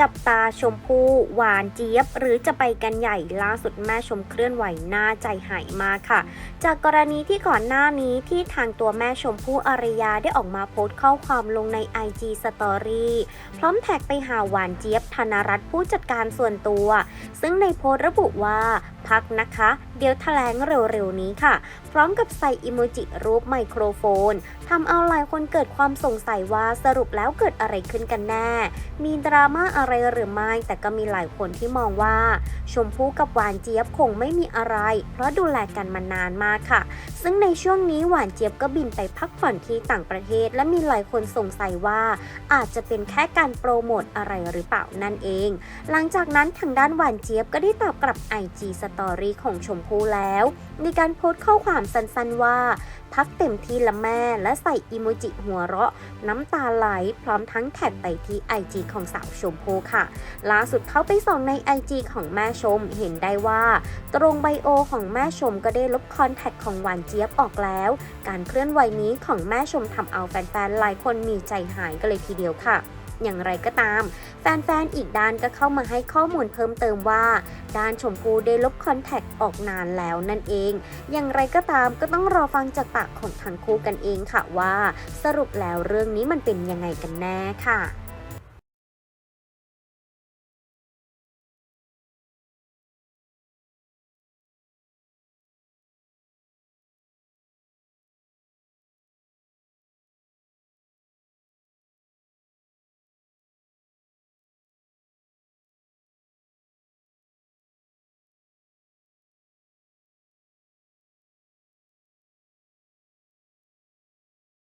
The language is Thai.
จับตาชมพู่หวานเจี๊ยบ หรือจะไปกันใหญ่ล่าสุดแม่ชมเคลื่อนไหวหน้าใจหายมากค่ะ จากกรณีที่ก่อนหน้านี้ที่ทางตัวแม่ชมพู่อารยาได้ออกมาโพสต์ข้อความลงใน IG Story พร้อมแท็กไปหาหวานเจี๊ยบธนรัตน์ผู้จัดการส่วนตัว ซึ่งในโพสต์ระบุว่า พักนะคะ เดี๋ยวแถลงเร็วๆนี้ค่ะ พร้อมกับใส่อิโมจิรูปไมโครโฟนทำเอาหลายคนเกิดความสงสัยว่าสรุปแล้วเกิดอะไรขึ้นกันแน่ มีดราม่าอะไรหรือไม่ แต่ก็มีหลายคนที่มองว่า ชมพู่กับหวานเจี๊ยบคงไม่มีอะไร เพราะดูแลกันมานานมากค่ะ ซึ่งในช่วงนี้หวานเจี๊ยบก็บินไปพักผ่อนที่ต่างประเทศ และมีหลายคนสงสัยว่า อาจจะเป็นแค่การโปรโมทอะไรหรือเปล่านั่นเอง หลังจากนั้นทางด้านหวานเจี๊ยบก็ได้ตอบกลับ IG Story ของชมพู่แล้ว มีการโพสต์ข้อความสั้นๆว่า พักเต็มที่ละแม่และใส่อิโมจิหัวเราะ น้ำตาไหลพร้อมทั้งแท็กไปที่ IG ของสาวชมพู่ค่ะ ล่าสุดเข้าไปส่องใน IG ของแม่ชมเห็นได้ว่า ตรงไบโอของแม่ชมก็ได้ลบคอนแทคของหวานเจี๊ยบออกแล้ว การเคลื่อนไหวนี้ของแม่ชมทำเอาแฟนๆหลายคนมีใจหายกันเลยทีเดียวค่ะ อย่างไรก็ตาม แฟนๆ อีกด้านก็เข้ามาให้ข้อมูลเพิ่มเติมว่า ด้านชมพู่ได้ลบคอนแทคออกนานแล้วนั่นเอง อย่างไรก็ตามก็ต้องรอฟังจากปากของทั้งคู่กันเองค่ะว่า สรุปแล้วเรื่องนี้มันเป็นยังไงกันแน่ค่ะ